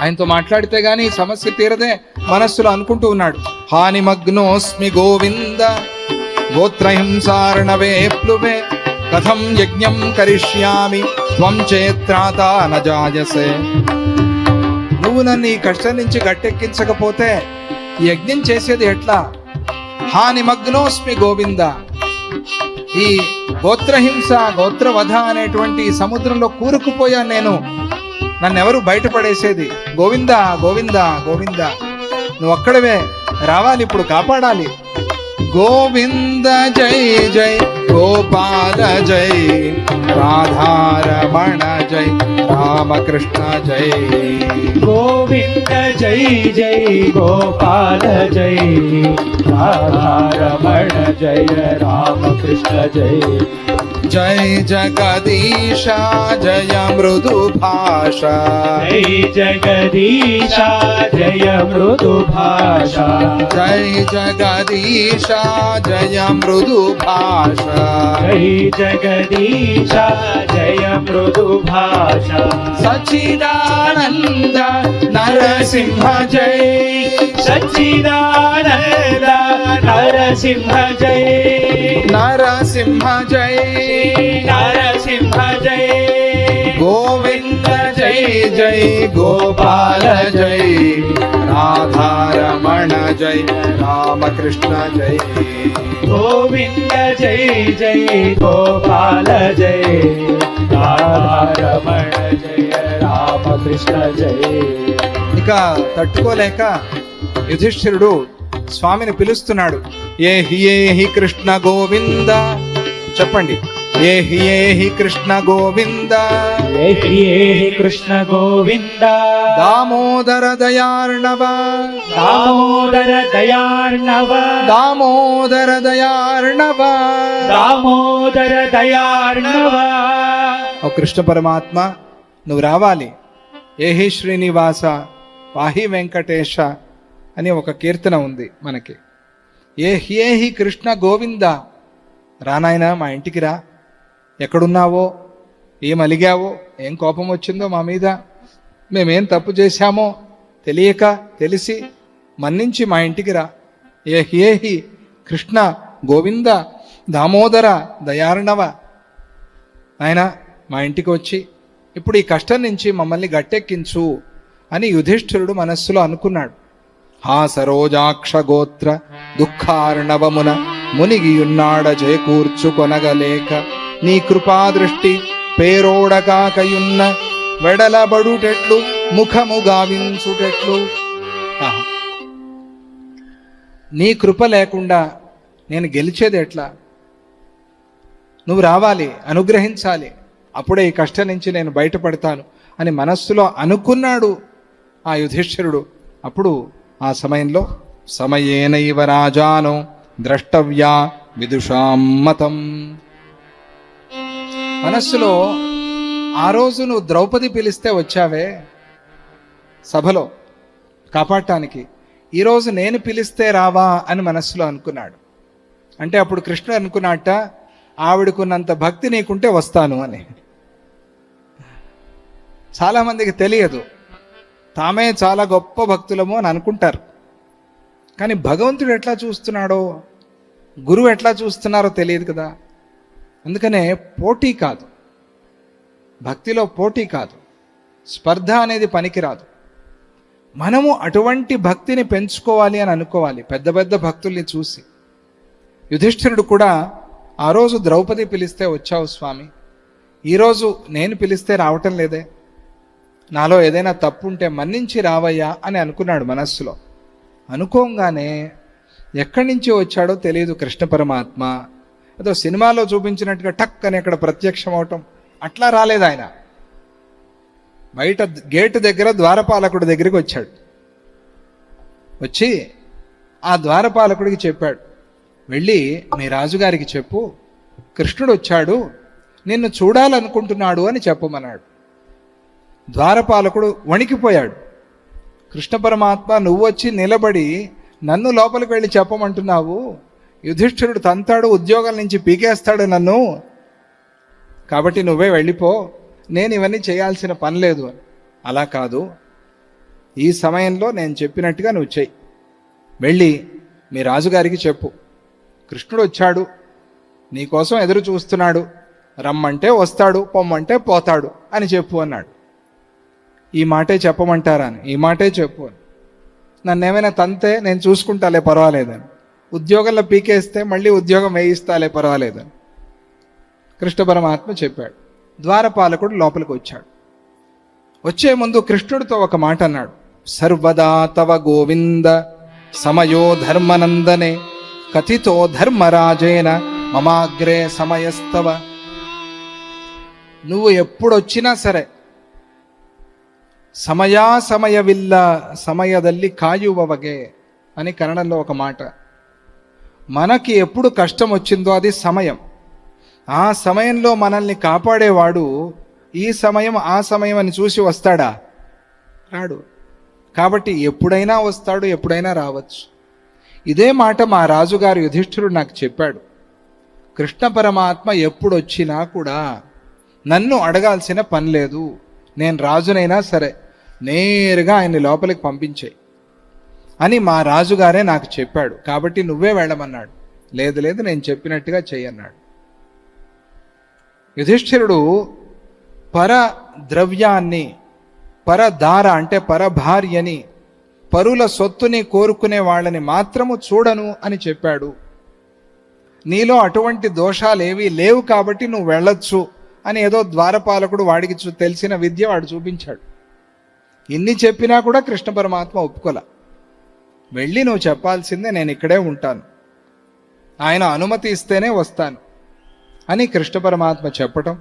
ఆయనతో మాట్లాడితే గాని సమస్య తీరదే మనస్సులో అనుకుంటూ ఉన్నాడు. హానిమగ్నోస్మి గోవింద గోత్రహింసారణవే ప్లువే కథం యజ్ఞం కరిష్యామి త్వం చేత్రాత నజాయసే. నువ్వు నన్ను ఈ కష్టం నుంచి గట్టెక్కించకపోతే యజ్ఞం చేసేది ఎట్లా? హానిమగ్నోస్మి గోవింద. ఈ గోత్రహింస గోత్రవధ అనేటువంటి సముద్రంలో కూరుకుపోయాను నేను. నన్నెవరు బయటపడేసేది? గోవింద గోవింద గోవింద. నువ్వు ఒక్కడవే రావాలి ఇప్పుడు కాపాడాలి. గోవింద జై జై. గోపాల జై రాధారమణ జై రామకృష్ణ జై గోవింద జై జై గోపాల జై రాధారమణ జయ రామకృష్ణ జై జై జగదీశ జయ మృదు భాష జై జగదీశ జయ మృదు భాష జై జగదీశ జయ మృదు భాష జై జగదీశ జయ మృదు భాష సచిదానంద నరసింహ జై సచ్చిదానంద నరసింహ జై నరసింహ జై నరసింహ జై గోవింద జై జై గోపాల జై గోవింద జై జై గోపాల జై రాధారమణ జయ రామకృష్ణ జై. ఇక తట్టుకోలేక యుధిష్ఠిరుడు స్వామిని పిలుస్తున్నాడు. ఏ హి ఏ హి కృష్ణ గోవింద? చెప్పండి. ఏ హి ఏ హి కృష్ణ గోవింద. ఏహి ఏహి కృష్ణ గోవింద. దామోదర దయార్ణవ. దామోదర దయార్ణవ. దామోదర దయార్ణవ. దామోదర దయార్ణవ. ఓ కృష్ణ పరమాత్మ నువ్వు రావాలి. ఏహి శ్రీనివాస పాహి వెంకటేశ అని ఒక కీర్తన ఉంది మనకి. ఏ హి కృష్ణ గోవింద. రానాయనా మా ఇంటికి రా. ఎక్కడున్నావో? ఏం అలిగావో? ఏం కోపం వచ్చిందో మా మీద? మేమేం తప్పు చేశామో తెలియక తెలిసి మన్నించి మా ఇంటికి రా. ఏ హి కృష్ణ గోవింద దామోదర దయార్ణవ. ఆయన మా ఇంటికి వచ్చి ఇప్పుడు ఈ కష్టం నుంచి మమ్మల్ని గట్టెక్కించు అని యుధిష్ఠిరుడు మనస్సులో అనుకున్నాడు. హా సరోజాక్ష గోత్ర దుఃఖార్ణవమున మునిగియున్నాడ చేకూర్చు కొనగలేక నీ కృపాదృష్టి పేరోడకాకయున్న వెడలబడుటెట్లు ముఖము గావించుటెట్లు ఆహా. నీ కృప లేకుండా నేను గెలిచేది ఎట్లా? నువ్వు రావాలి అనుగ్రహించాలి. అప్పుడే ఈ కష్టం నుంచి నేను బయటపడతాను అని మనస్సులో అనుకున్నాడు ఆ యుధిష్ఠిరుడు. అప్పుడు ఆ సమయంలో సమయేనైవ రాజాను ద్రష్టవ్యా విదుషాం మతం. మనస్సులో ఆ రోజు నువ్వు ద్రౌపది పిలిస్తే వచ్చావే సభలో కాపాడటానికి. ఈరోజు నేను పిలిస్తే రావా అని మనస్సులో అనుకున్నాడు. అంటే అప్పుడు కృష్ణుడు అనుకున్నట్ట ఆవిడకున్నంత భక్తి నీకుంటే వస్తాను అని. చాలామందికి తెలియదు. తామే చాలా గొప్ప భక్తులము అని అనుకుంటారు. కానీ భగవంతుడు ఎట్లా చూస్తున్నాడో గురువు ఎట్లా చూస్తున్నారో తెలియదు కదా. అందుకనే పోటీ కాదు. భక్తిలో పోటీ కాదు. స్పర్ధ అనేది పనికిరాదు. మనము అటువంటి భక్తిని పెంచుకోవాలి అని అనుకోవాలి. పెద్ద పెద్ద భక్తుల్ని చూసి. యుధిష్ఠిరుడు కూడా ఆ రోజు ద్రౌపది పిలిస్తే వచ్చావు స్వామి. ఈరోజు నేను పిలిస్తే రావటం లేదే. నాలో ఏదైనా తప్పు ఉంటే మన్నించి రావయ్యా అని అనుకున్నాడు మనస్సులో. అనుకోగానే ఎక్కడి నుంచి వచ్చాడో తెలియదు కృష్ణ పరమాత్మ. ఏదో సినిమాలో చూపించినట్టుగా టక్ అని అక్కడ ప్రత్యక్షం అవటం. అట్లా రాలేదు ఆయన. బయట గేటు దగ్గర ద్వారపాలకుడి దగ్గరికి వచ్చాడు. వచ్చి ఆ ద్వారపాలకుడికి చెప్పాడు వెళ్ళి మీ రాజుగారికి చెప్పు. కృష్ణుడు వచ్చాడు. నిన్ను చూడాలనుకుంటున్నాడు అని చెప్పమన్నాడు. ద్వారపాలకుడు వణికిపోయాడు. కృష్ణ పరమాత్మ నువ్వు వచ్చి నిలబడి నన్ను లోపలికి వెళ్ళి చెప్పమంటున్నావు. యుధిష్ఠిరుడు తంతాడు ఉద్యోగాల నుంచి పీకేస్తాడు నన్ను. కాబట్టి నువ్వే వెళ్ళిపో. నేను ఇవన్నీ చేయాల్సిన పని లేదు అని. అలా కాదు. ఈ సమయంలో నేను చెప్పినట్టుగా నువ్వు చెయ్యి. వెళ్ళి మీ రాజుగారికి చెప్పు. కృష్ణుడు వచ్చాడు. నీకోసం ఎదురు చూస్తున్నాడు. రమ్మంటే వస్తాడు పొమ్మంటే పోతాడు అని చెప్పు అన్నాడు. ఈ మాటే చెప్పమంటారా అని. ఈ మాటే చెప్పు అని. నన్ను ఏమైనా తంతే నేను చూసుకుంటాలే పర్వాలేదని. ఉద్యోగంలో పీకేస్తే మళ్ళీ ఉద్యోగం వేయిస్తాలే పర్వాలేదని కృష్ణ పరమాత్మ చెప్పాడు ద్వారపాలకుడు లోపలికి వచ్చాడు వచ్చే ముందు కృష్ణుడితో ఒక మాట అన్నాడు సర్వదా తవ గోవింద సమయో ధర్మనందనే కథితో ధర్మరాజేన మమాగ్రే సమయస్తవ నువ్వు ఎప్పుడొచ్చినా సరే ಸಮಯಾ ಸಮಯವಿಲ್ಲ ಸಮಯದಲ್ಲಿ ಕಾಯುವವಗೆ అని కన్నడంలో ఒక మాట మనకి ఎప్పుడు కష్టం వచ్చిందో అది సమయం. ఆ సమయంలో మనల్ని కాపాడేవాడు ఈ సమయం ఆ సమయం అని చూసి వస్తాడా? రాడు. కాబట్టి ఎప్పుడైనా వస్తాడు ఎప్పుడైనా రావచ్చు. ఇదే మాట మా రాజుగారు యుధిష్ఠిరుడు నాకు చెప్పాడు. కృష్ణ పరమాత్మ ఎప్పుడొచ్చినా కూడా నన్ను అడగాల్సిన పని లేదు. నేను రాజునైనా సరే నేరుగా ఆయన్ని లోపలికి పంపించేయి. అని మా రాజుగారే నాకు చెప్పాడు. కాబట్టి నువ్వే వెళ్ళమన్నాడు. లేదు లేదు నేను చెప్పినట్టుగా చేయన్నాడు. యుధిష్ఠిరుడు పర ద్రవ్యాన్ని పరధార అంటే పరభార్యని పరుల సొత్తుని కోరుకునే వాళ్ళని మాత్రము చూడను అని చెప్పాడు. నీలో అటువంటి దోషాలేవీ లేవు కాబట్టి నువ్వు వెళ్ళొచ్చు అని ఏదో ద్వారపాలకుడు వాడికి తెలిసిన విద్య వాడు చూపించాడు. ఇన్ని చెప్పినా కూడా కృష్ణ పరమాత్మ ఒప్పుకోలే. వెళ్ళి నువ్వు చెప్పాల్సిందే నేను ఇక్కడే ఉంటాను. ఆయన అనుమతి ఇస్తేనే వస్తాను అని కృష్ణ పరమాత్మ చెప్పటం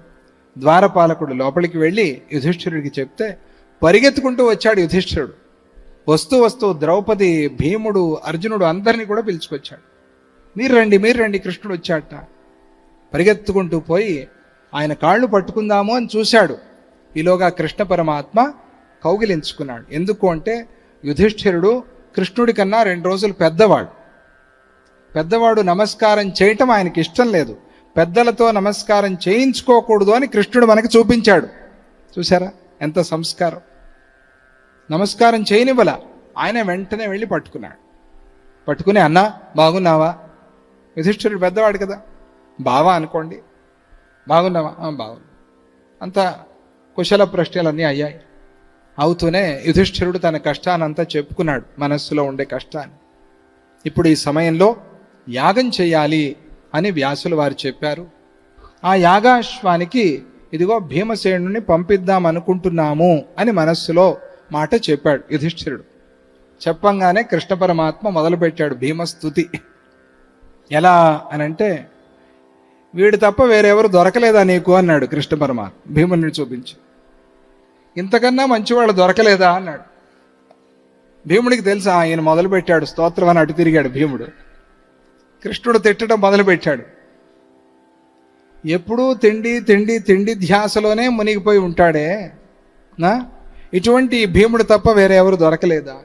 ద్వారపాలకుడు లోపలికి వెళ్ళి యుధిష్ఠిరుడికి చెప్తే పరిగెత్తుకుంటూ వచ్చాడు యుధిష్ఠిరుడు. వస్తూ వస్తూ ద్రౌపది భీముడు అర్జునుడు అందరినీ కూడా పిలుచుకొచ్చాడు. మీరు రండి మీరు రండి కృష్ణుడు వచ్చాట పరిగెత్తుకుంటూ పోయి ఆయన కాళ్ళు పట్టుకుందాము అని చూశాడు. ఈలోగా కృష్ణ పరమాత్మ కౌగిలించుకున్నాడు. ఎందుకు అంటే యుధిష్ఠిరుడు కృష్ణుడి కన్నా రెండు రోజులు పెద్దవాడు. పెద్దవాడు నమస్కారం చేయటం ఆయనకి ఇష్టం లేదు. పెద్దలతో నమస్కారం చేయించుకోకూడదు అని కృష్ణుడు మనకి చూపించాడు. చూసారా ఎంత సంస్కారం. నమస్కారం చేయనివ్వల. ఆయన వెంటనే వెళ్ళి పట్టుకున్నాడు. పట్టుకుని అన్నా బాగున్నావా? యుధిష్ఠిరుడు పెద్దవాడు కదా. బావా అనుకోండి. బాగున్నావా? బాగున్నా. అంత కుశల ప్రశ్నలన్నీ అయ్యాయి. అవుతూనే యుధిష్ఠిరుడు తన కష్టానంతా చెప్పుకున్నాడు మనస్సులో ఉండే కష్టాన్ని. ఇప్పుడు ఈ సమయంలో యాగం చేయాలి అని వ్యాసులు వారు చెప్పారు. ఆ యాగాశ్వానికి ఇదిగో భీమసేనుని పంపిద్దాం అనుకుంటున్నాము అని మనస్సులో మాట చెప్పాడు యుధిష్ఠిరుడు. చెప్పంగానే కృష్ణ పరమాత్మ మొదలుపెట్టాడు భీమస్తుతి ఎలా అనంటే వీడు తప్ప వేరెవరు దొరకలేదా నీకు? అన్నాడు కృష్ణ పరమాత్మ భీముని చూపించి. ఇంతకన్నా మంచివాళ్ళు దొరకలేదా అన్నాడు. భీముడికి తెలుసా ఆయన మొదలుపెట్టాడు స్తోత్రం అని అటు తిరిగాడు భీముడు. కృష్ణుడు తిట్టడం మొదలుపెట్టాడు. ఎప్పుడూ తిండి తిండి తిండి ధ్యాసలోనే మునిగిపోయి ఉంటాడే. నా? ఇటువంటి భీముడు తప్ప వేరే ఎవరు దొరకలేదా?